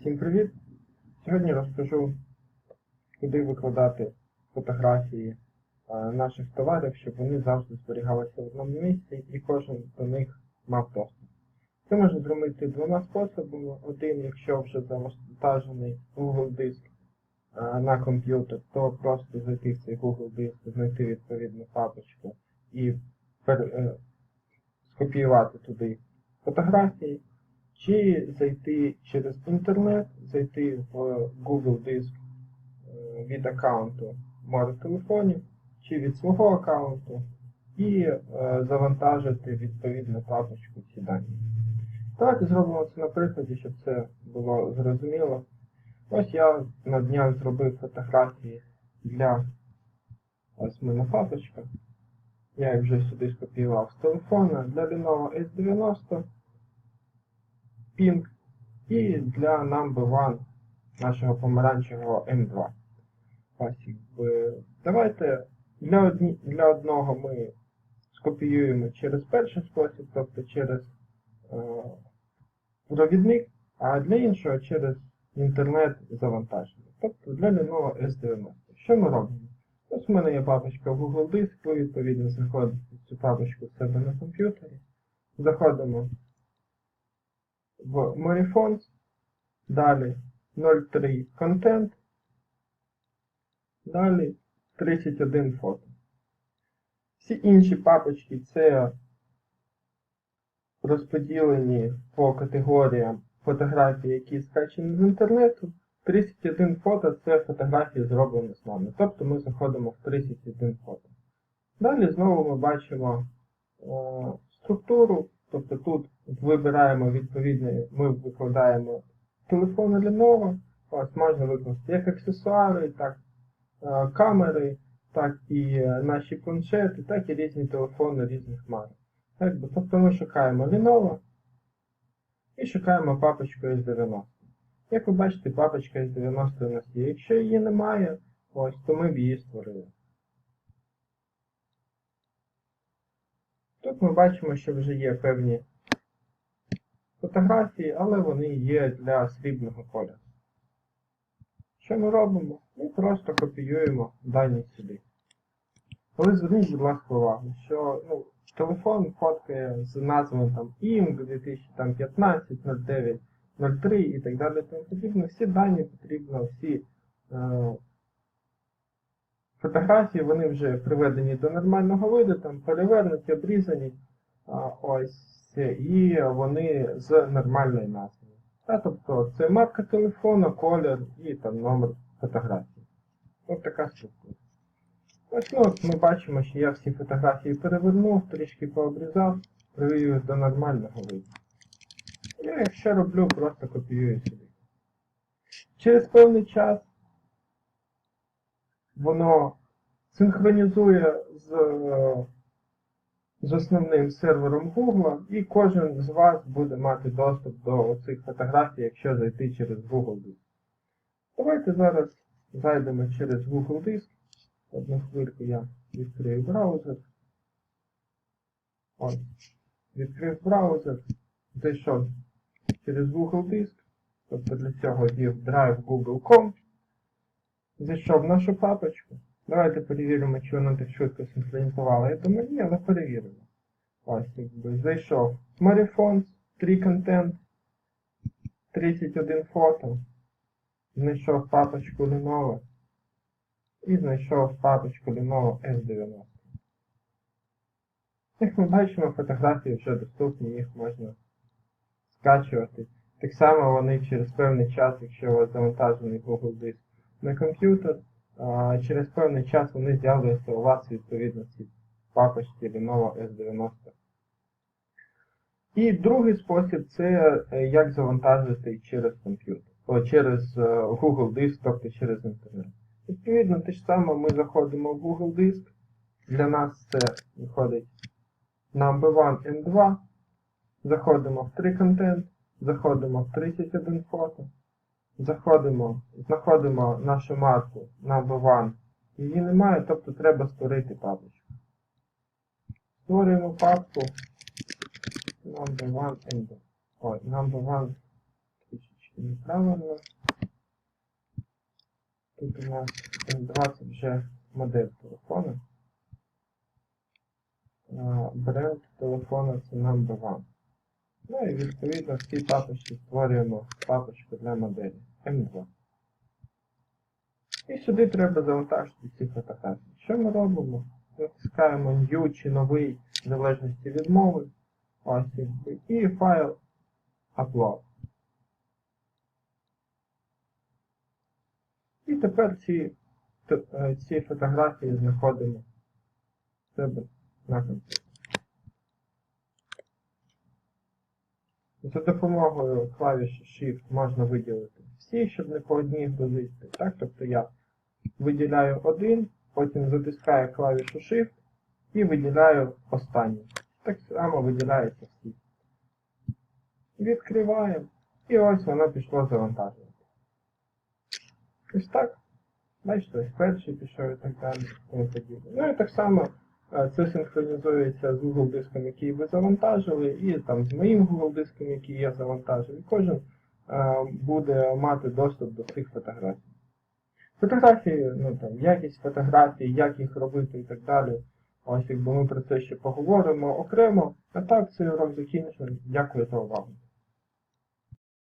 Всім привіт! Сьогодні розкажу, куди викладати фотографії е, наших товарів, щоб вони завжди зберігалися в одному місці і кожен до них мав доступ. Це можна зробити двома способами. Один, якщо вже завантажений Google диск е, на комп'ютер, то просто зайти в цей Google диск, знайти відповідну папочку і е, скопіювати туди фотографії. Чи зайти через інтернет, зайти в Google диск е, від аккаунту мого телефоні, чи від свого аккаунту, і е, завантажити відповідну папочку ці дані. Давайте зробимо це на прикладі, щоб це було зрозуміло. Ось я на днях зробив фотографії для ось мене папочка. Я їх вже сюди скопіював з телефона для Lenovo S90. Ping і для number one нашого помаранчевого M2. Давайте для, одні, для одного ми скопіюємо через перший спосіб, тобто через е, провідник, а для іншого через інтернет завантаження. Тобто для Lenovo S90. Що ми робимо? Ось в мене є папочка в Google Диск, ви відповідно знаходите цю папочку в себе на комп'ютері. Заходимо в Monifonts, далі 03 Content, далі 31 фото. Всі інші папочки це розподілені по категоріям фотографії, які скачені з інтернету. 31 фото це фотографії зроблені з нами. Тобто ми заходимо в 31 фото. Далі знову ми бачимо е, структуру, тобто тут вибираємо відповідний, ми викладаємо телефони Lenovo, ось можна викласти як аксесуари, так е, камери, так і е, наші планшети, так і різні телефони різних марок. Тобто ми шукаємо Lenovo і шукаємо папочку S90. Як ви бачите, папочка S90 у нас є. Якщо її немає, ось, то ми б її створили. Тут ми бачимо, що вже є певні фотографії, але вони є для срібного кольору. Що ми робимо? Ми просто копіюємо дані сюди. Але зверніть, будь ласка, увагу, що ну, телефон фоткає з назвами там IMG 2015, 09, 03 і так далі. Тому подібне. Всі дані потрібно, всі е, фотографії, вони вже приведені до нормального виду, там перевернуті, обрізані. Ось, і вони з нормальною назвою. Тобто це марка телефона, колір і там номер фотографії. Ось така структура. Ось ну, от ми бачимо, що я всі фотографії перевернув, трішки пообрізав, привів до нормального виду. Я якщо роблю, просто копіюю сюди. Через певний час воно синхронізує з е, з основним сервером Google, і кожен з вас буде мати доступ до цих фотографій, якщо зайти через Google Диск. Давайте зараз зайдемо через Google Диск. Одну хвильку я відкрию браузер. Ось. Відкрив браузер, зайшов через Google Диск, тобто для цього ввів Drive Google.com. Зайшов в нашу папочку. Давайте перевіримо, чи вона так швидко синхронізувала. Я думаю, ні, але перевіримо. Ось, якби зайшов Marifonts, 3 контент, 31 фото. Знайшов папочку Lenovo і знайшов папочку Lenovo S90. Як ми бачимо, фотографії вже доступні, їх можна скачувати. Так само вони через певний час, якщо у вас завантажений Google диск на комп'ютер, через певний час вони з'являються у вас відповідно в цій папочці Lenovo S90. І другий спосіб це е, як завантажити через комп'ютер, через е, Google диск, тобто через інтернет. Відповідно, те ж саме ми заходимо в Google диск. Для нас це виходить number 1 M2. Заходимо в 3 контент, заходимо в 31 фото. Заходимо, знаходимо нашу марку number 1. Її немає, тобто треба створити папочку. Створюємо папку number 1 and ой, number 1 трішечки неправильно. Тут у нас М2 це вже модель телефона. Бренд телефона це number one. Ну і відповідно в цій папочці створюємо папочку для моделі М2. І сюди треба завантажити ці фотографії. Що ми робимо? Натискаємо New чи новий в залежності від мови. Ось і файл Upload. І тепер ці, е, ці фотографії знаходимо в себе на комп'ютері. За допомогою клавіші Shift можна виділити всі, щоб не по одній грузити. Так? Тобто я виділяю один, потім затискаю клавішу Shift і виділяю останній. Так само виділяються всі. Відкриваємо. І ось воно пішло завантажувати. Ось так. Бачите, ось перший пішов і так далі. Ну і так само це синхронізується з Google диском, який ви завантажили, і там з моїм Google диском, який я завантажив. І кожен е, буде мати доступ до цих фотографій. Фотографії, ну там, якість фотографій, як їх робити і так далі. Ось якби ми про це ще поговоримо окремо. А так цей урок закінчено. Дякую за увагу.